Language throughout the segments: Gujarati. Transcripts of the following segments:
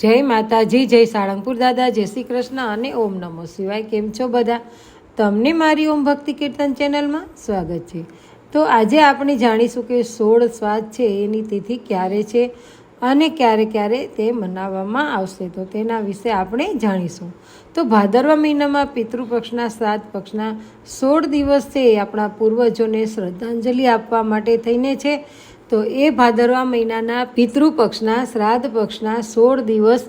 જય માતાજી, જય સાળંગપુર દાદા, જય શ્રી કૃષ્ણ અને ઓમ નમો શિવાય. કેમ છો બધા? તમને મારી ઓમ ભક્તિ કીર્તન ચેનલમાં સ્વાગત છે. તો આજે આપણે જાણીશું કે સોળ સ્વાદ છે, એની તિથિ ક્યારે છે અને ક્યારે ક્યારે તે મનાવવામાં આવશે. તો તેના વિશે આપણે જાણીશું. તો ભાદરવા મહિનામાં પિતૃપક્ષના સાત પક્ષના સોળ દિવસ છે એ આપણા પૂર્વજોને શ્રદ્ધાંજલિ આપવા માટે થઈને છે. તો એ ભાદરવા મહિનાના પિતૃપક્ષના, શ્રાદ્ધ પક્ષના સોળ દિવસ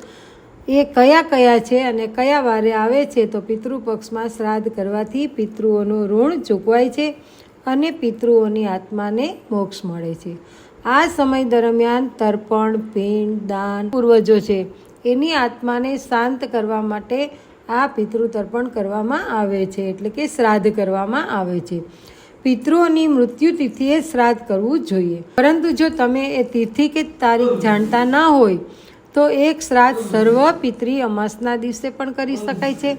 એ કયા કયા છે અને કયા વારે આવે છે તો પિતૃપક્ષમાં શ્રાદ્ધ કરવાથી પિતૃઓનું ઋણ ચૂકવાય છે અને પિતૃઓની આત્માને મોક્ષ મળે છે. આ સમય દરમિયાન તર્પણ પિંડ દાન પૂર્વજો છે, એની આત્માને શાંત કરવા માટે આ પિતૃ તર્પણ કરવામાં આવે છે, એટલે કે શ્રાદ્ધ કરવામાં આવે છે. પિતૃઓની મૃત્યુ તિથિએ શ્રાદ્ધ કરવું જોઈએ. પરંતુ જો તમે એ તિથિ કે તારીખ જાણતા ના હોય, તો એક શ્રાદ્ધ સર્વ પિતૃ અમાસના દિવસે પણ કરી શકાય છે.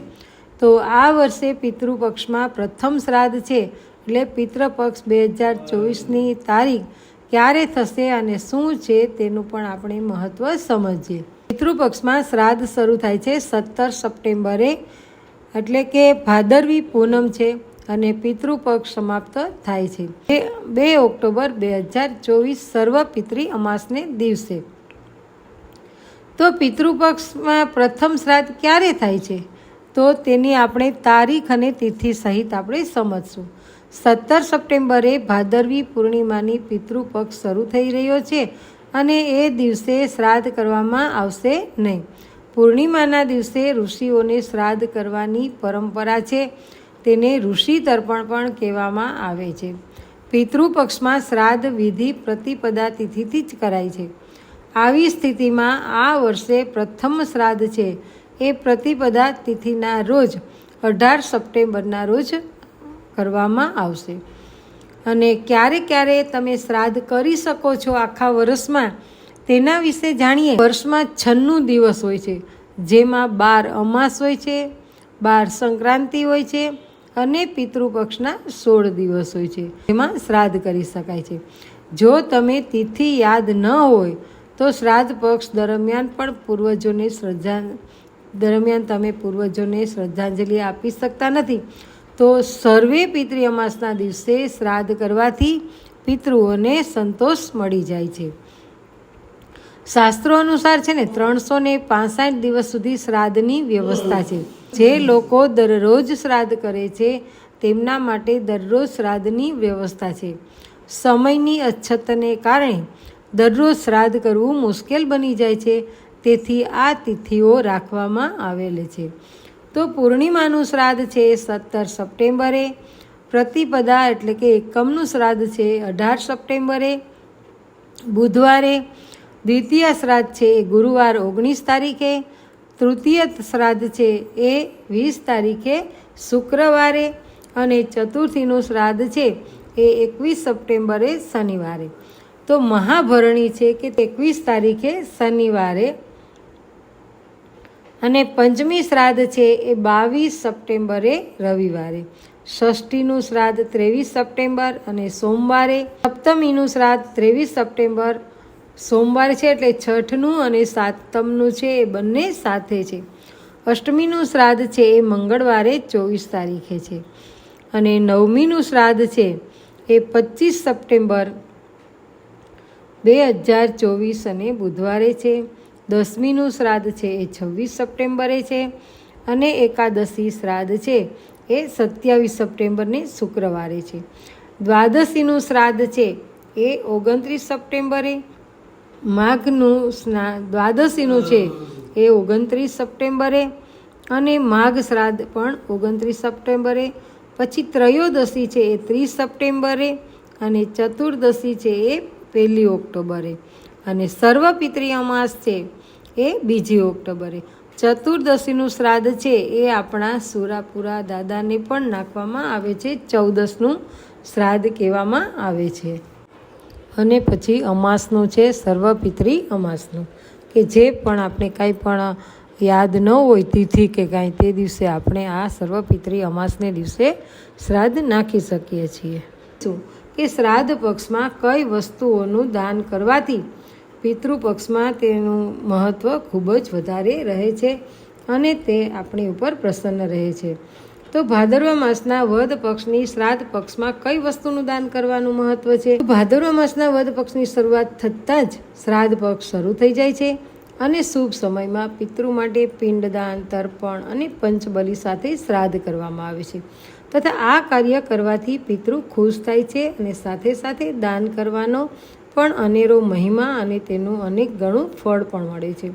તો આ વર્ષે પિતૃપક્ષમાં પ્રથમ શ્રાદ્ધ છે. એટલે પિતૃપક્ષ બે હજાર ચોવીસની તારીખ ક્યારે થશે અને શું છે તેનું પણ આપણે મહત્ત્વ સમજીએ. પિતૃપક્ષમાં શ્રાદ્ધ શરૂ થાય છે સત્તર સપ્ટેમ્બરે. એટલે કે ભાદરવી પૂનમ છે. અને પિતૃપક્ષ સમાપ્ત થાય છે. બે ઓક્ટોબર બે હજાર ચોવીસ સર્વ પિતૃ અમાસને દિવસે. તો પિતૃપક્ષમાં પ્રથમ શ્રાદ્ધ ક્યારે થાય છે? તો તેની આપણે તારીખ અને તિથિ સહિત આપણે સમજશું. સત્તર સપ્ટેમ્બરે ભાદરવી પૂર્ણિમાની પિતૃપક્ષ શરૂ થઈ રહ્યો છે અને એ દિવસે શ્રાદ્ધ કરવામાં આવશે નહીં. પૂર્ણિમાના દિવસે ઋષિઓને શ્રાદ્ધ કરવાની પરંપરા છે. તેને ઋષિ તર્પણ પણ કહેવામાં આવે છે. પિતૃપક્ષમાં શ્રાદ્ધ વિધિ પ્રતિપદા તિથિથી જ કરાય છે. આવી સ્થિતિમાં આ વર્ષે પ્રથમ શ્રાદ્ધ છે. એ પ્રતિપદા તિથિના રોજ અઢાર સપ્ટેમ્બરના રોજ કરવામાં આવશે. અને ક્યારે ક્યારે તમે શ્રાદ્ધ કરી શકો છો આખા વર્ષમાં, તેના વિશે જાણીએ. વર્ષમાં છન્નું દિવસ હોય છે, જેમાં બાર અમાસ હોય છે, બાર સંક્રાંતિ હોય છે અને પિતૃપક્ષના સોળ દિવસ હોય છે. એમાં શ્રાદ્ધ કરી શકાય છે. જો તમે તિથિ યાદ ન હોય, તો શ્રાદ્ધ પક્ષ દરમિયાન પણ પૂર્વજોને શ્રદ્ધા, દરમિયાન તમે પૂર્વજોને શ્રદ્ધાંજલિ આપી શકતા નથી. તો સર્વે પિતૃ અમાસના દિવસે શ્રાદ્ધ કરવાથી પિતૃઓને સંતોષ મળી જાય છે. શાસ્ત્રો અનુસાર છે ને, ત્રણસો ને દિવસ સુધી શ્રાદ્ધની વ્યવસ્થા છે. જે લોકો દરરોજ શ્રાદ્ધ કરે છે, તેમના માટે દરરોજ શ્રાદ્ધની વ્યવસ્થા છે. સમયની અછતને કારણે દરરોજ શ્રાદ્ધ કરવું મુશ્કેલ બની જાય છે. તેથી આ તિથિઓ રાખવામાં આવેલ છે. તો પૂર્ણિમાનું શ્રાદ્ધ છે સત્તર સપ્ટેમ્બરે, પ્રતિપદા એટલે કે એકમનું શ્રાદ્ધ છે અઢાર સપ્ટેમ્બરે, બુધવારે, દ્વિતીય શ્રાદ્ધ છે ગુરુવાર ઓગણીસ તારીખે તૃતીય શ્રાદ્ધ છે એ વીસ તારીખે શુક્રવારે અને ચતુર્થીનું શ્રાદ્ધ છે એ એકવીસ સપ્ટેમ્બરે શનિવારે. તો મહાભરણી છે કે એકવીસ તારીખે શનિવારે અને પંચમી શ્રાદ્ધ છે એ બાવીસ સપ્ટેમ્બરે રવિવારે. ષષ્ઠીનું શ્રાદ્ધ ત્રેવીસ સપ્ટેમ્બર અને સોમવારે. સપ્તમીનું શ્રાદ્ધ ત્રેવીસ સપ્ટેમ્બર સોમવાર છે એટલે છઠનું અને સાતમનું છે એ બંને સાથે છે. અષ્ટમીનું શ્રાદ્ધ છે એ મંગળવારે ચોવીસ તારીખે છે. અને નવમીનું શ્રાદ્ધ છે એ પચીસ સપ્ટેમ્બર બે હજાર ચોવીસ અને બુધવારે છે. દસમીનું શ્રાદ્ધ છે એ છવ્વીસ સપ્ટેમ્બરે છે અને એકાદશી શ્રાદ્ધ છે એ સત્યાવીસ સપ્ટેમ્બરને શુક્રવારે છે. દ્વાદશીનું શ્રાદ્ધ છે એ ઓગણત્રીસ સપ્ટેમ્બરે માઘનું સ્નાન દ્વાદશીનું છે એ ઓગણત્રીસ સપ્ટેમ્બરે અને માઘ શ્રાદ્ધ પણ ઓગણત્રીસ સપ્ટેમ્બરે. પછી ત્રયોદશી છે એ ત્રીસ સપ્ટેમ્બરે અને ચતુર્દશી છે એ પહેલી ઓક્ટોબરે. અને સર્વ અમાસ છે એ બીજી ઓક્ટોબરે. ચતુર્દશીનું શ્રાદ્ધ છે એ આપણા સુરાપુરા દાદાને પણ નાખવામાં આવે છે. ચૌદસનું શ્રાદ્ધ કહેવામાં આવે છે. અને પછી અમાસનું છે સર્વ અમાસનું. કે જે પણ આપણે કાંઈ પણ યાદ ન હોય તિથિ કે કાંઈ, તે દિવસે આપણે આ સર્વપિત્રી અમાસને દિવસે શ્રાદ્ધ નાખી શકીએ છીએ. શું? કે શ્રાદ્ધ પક્ષમાં કઈ વસ્તુઓનું દાન કરવાથી પિતૃપક્ષમાં તેનું મહત્ત્વ ખૂબ જ વધારે રહે છે અને તે આપણી ઉપર પ્રસન્ન રહે છે. તો ભાદરવા માસના વદ પક્ષની શ્રાદ્ધ પક્ષમાં કઈ વસ્તુનું દાન કરવાનું મહત્વ છે? ભાદરવા માસના વદ પક્ષની શરૂઆત થતાં જ શ્રાદ્ધ પક્ષ શરૂ થઈ જાય છે અને શુભ સમયમાં પિતૃ માટે પિંડદાન, તર્પણ અને પંચબલી સાથે શ્રાદ્ધ કરવામાં આવે છે. તથા આ કાર્ય કરવાથી પિતૃ ખુશ થાય છે અને સાથે સાથે દાન કરવાનો પણ અનેરો મહિમા અને તેનું અનેક ગણું ફળ પણ મળે છે.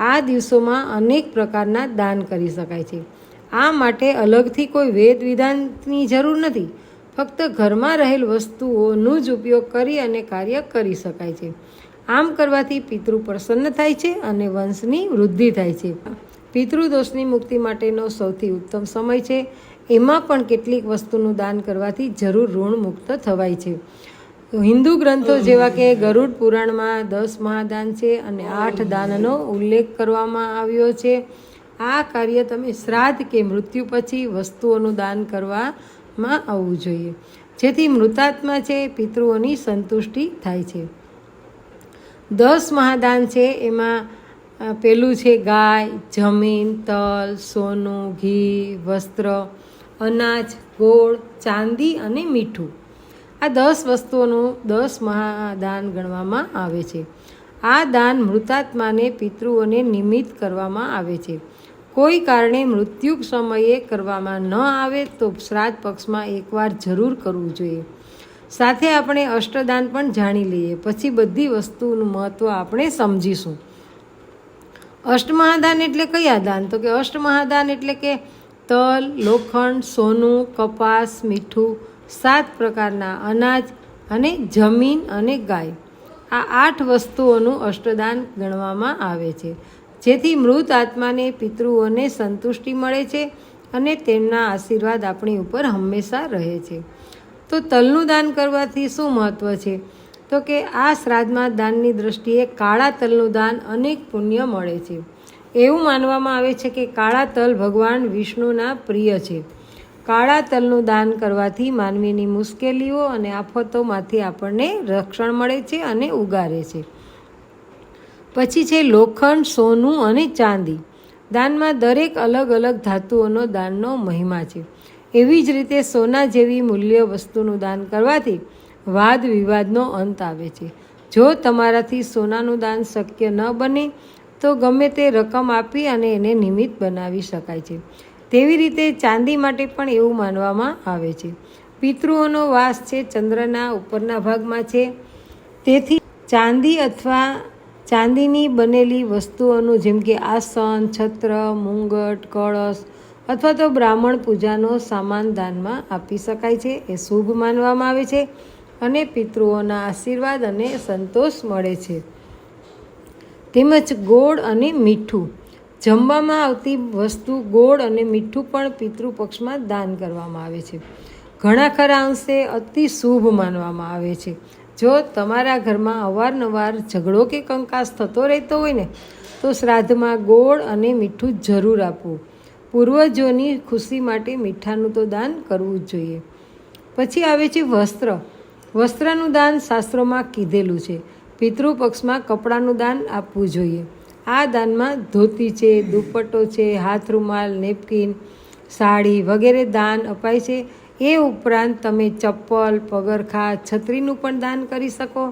આ દિવસોમાં અનેક પ્રકારના દાન કરી શકાય છે. આ માટે અલગથી કોઈ વેદ વિધાનની જરૂર નથી. ફક્ત ઘરમાં રહેલ વસ્તુઓનું જ ઉપયોગ કરી અને કાર્ય કરી શકાય છે. આમ કરવાથી પિતૃ પ્રસન્ન થાય છે અને વંશની વૃદ્ધિ થાય છે. પિતૃદોષની મુક્તિ માટેનો સૌથી ઉત્તમ સમય છે. એમાં પણ કેટલીક વસ્તુનું દાન કરવાથી જરૂર ઋણ મુક્ત થવાય છે. હિન્દુ ગ્રંથો જેવા કે ગરુડ પુરાણમાં દસ મહાદાન છે અને આઠ દાનનો ઉલ્લેખ કરવામાં આવ્યો છે. આ કાર્ય તમે શ્રાદ્ધ કે મૃત્યુ પછી વસ્તુઓનું દાન કરવામાં આવવું જોઈએ. જેથી મૃતાત્મા છે, પિતૃઓની સંતુષ્ટિ થાય છે. દસ મહાદાન છે, એમાં પેલું છે ગાય, જમીન, તલ, સોનું, ઘી, વસ્ત્ર, અનાજ, ગોળ, ચાંદી અને મીઠું. આ દસ વસ્તુઓનું દસ મહાદાન ગણવામાં આવે છે. આ દાન મૃતાત્માને, પિતૃઓને નિમિત્ત કરવામાં આવે છે. કોઈ કારણે મૃત્યુ સમયે કરવામાં ન આવે તો શ્રાદ્ધ પક્ષમાં એકવાર જરૂર કરવું જોઈએ. સાથે આપણે અષ્ટદાન પણ જાણી લઈએ. પછી બધી વસ્તુનું મહત્ત્વ આપણે સમજીશું. અષ્ટમહાદાન એટલે કયા દાન? તો કે અષ્ટમહાદાન એટલે કે તલ, લોખંડ, સોનું, કપાસ, મીઠું, સાત પ્રકારના અનાજ અને જમીન અને ગાય. આ આઠ વસ્તુઓનું અષ્ટદાન ગણવામાં આવે છે. જેથી મૃત આત્માને પિતૃઓને સંતુષ્ટિ મળે છે અને તેમના આશીર્વાદ આપણી ઉપર હંમેશા રહે છે. તો તલનું દાન કરવાથી શું મહત્ત્વ છે? તો કે આ શ્રાદ્ધમાં દાનની દ્રષ્ટિએ કાળા તલનું દાન અનેક પુણ્ય મળે છે. એવું માનવામાં આવે છે કે કાળા તલ ભગવાન વિષ્ણુના પ્રિય છે. કાળા તલનું દાન કરવાથી માનવીની મુશ્કેલીઓ અને આફતોમાંથી આપણને રક્ષણ મળે છે અને ઉગારે છે. પછી છે લોખંડ, સોનું અને ચાંદી. દાનમાં દરેક અલગ અલગ ધાતુઓનો દાનનો મહિમા છે. એવી જ રીતે સોના જેવી મૂલ્ય વસ્તુનું દાન કરવાથી વાદ વિવાદનો અંત આવે છે. જો તમારાથી સોનાનું દાન શક્ય ન બને, તો ગમે તે રકમ આપી અને એને નિમિત્ત બનાવી શકાય છે. તેવી રીતે ચાંદી માટે પણ એવું માનવામાં આવે છે. પિતૃઓનો વાસ છે ચંદ્રના ઉપરના ભાગમાં છે. તેથી ચાંદી અથવા ચાંદીની બનેલી વસ્તુઓનું જેમ કે આસન, છત્ર, મુંગટ, કળશ અથવા તો બ્રાહ્મણ પૂજાનો સામાન દાનમાં આપી શકાય છે. એ શુભ માનવામાં આવે છે અને પિતૃઓના આશીર્વાદ અને સંતોષ મળે છે. તેમજ ગોળ અને મીઠું. જમવામાં આવતી વસ્તુ ગોળ અને મીઠું પણ પિતૃપક્ષમાં દાન કરવામાં આવે છે. ઘણા ખરા અંશે અતિ શુભ માનવામાં આવે છે. જો તમારા ઘરમાં અવારનવાર ઝઘડો કે કંકાસ થતો રહેતો હોય ને, તો શ્રાદ્ધમાં ગોળ અને મીઠું જરૂર આપવું. પૂર્વજોની ખુશી માટે મીઠાનું તો દાન કરવું જ જોઈએ. પછી આવે છે વસ્ત્ર. વસ્ત્રનું દાન શાસ્ત્રોમાં કીધેલું છે. પિતૃપક્ષમાં કપડાનું દાન આપવું જોઈએ. આ દાનમાં ધોતી છે, દુપટ્ટો છે હાથ રૂમાલ નેપકિન, સાડી વગેરે દાન અપાય છે. એ ઉપરાંત તમે ચપ્પલ, પગરખા, છત્રીનું પણ દાન કરી શકો.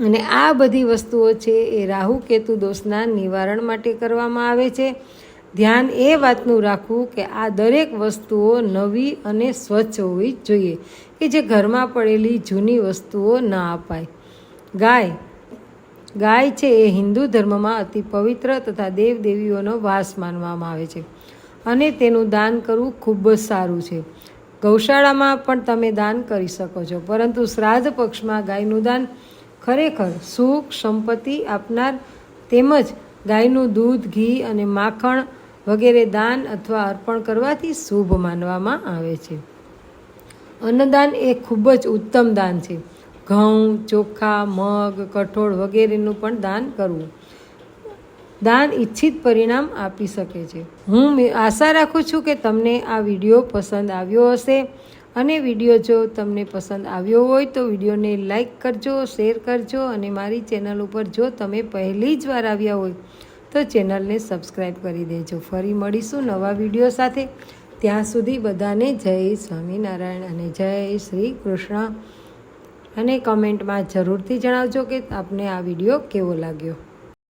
અને આ બધી વસ્તુઓ છે એ રાહુ કેતુ દોષના નિવારણ માટે કરવામાં આવે છે. ધ્યાન એ વાતનું રાખવું કે આ દરેક વસ્તુઓ નવી અને સ્વચ્છ હોવી જોઈએ, કે જે ઘરમાં પડેલી જૂની વસ્તુઓ ન અપાય. ગાય. ગાય છે એ હિન્દુ ધર્મમાં અતિ પવિત્ર તથા દેવદેવીઓનો વાસ માનવામાં આવે છે. અને તેનું દાન કરવું ખૂબ જ સારું છે. ગૌશાળામાં પણ તમે દાન કરી શકો છો. પરંતુ શ્રાદ્ધ પક્ષમાં ગાયનું દાન ખરેખર સુખ, સંપત્તિ આપનાર તેમજ ગાયનું દૂધ, ઘી અને માખણ વગેરે દાન અથવા અર્પણ કરવાથી શુભ માનવામાં આવે છે. અન્નદાન એ ખૂબ જ ઉત્તમ દાન છે. ઘઉં, ચોખા, મગ, કઠોળ વગેરેનું પણ દાન કરવું. દાન ઈચ્છિત પરિણામ આપી શકે છે. હું આશા રાખું છું કે તમને આ વીડિયો પસંદ આવ્યો હશે અને વીડિયો જો તમને પસંદ આવ્યો હોય તો વિડીયોને લાઇક કરજો, શેર કરજો અને મારી ચેનલ ઉપર જો તમે પહેલી જ વાર આવ્યા હોય તો ચેનલને સબસ્ક્રાઈબ કરી દેજો. ફરી મળીશું નવા વીડિયો સાથે. ત્યાં સુધી બધાને જય સ્વામિનારાયણ અને જય શ્રી કૃષ્ણ. અને કમેન્ટમાં જરૂરથી જણાવજો કે આપને આ વીડિયો કેવો લાગ્યો.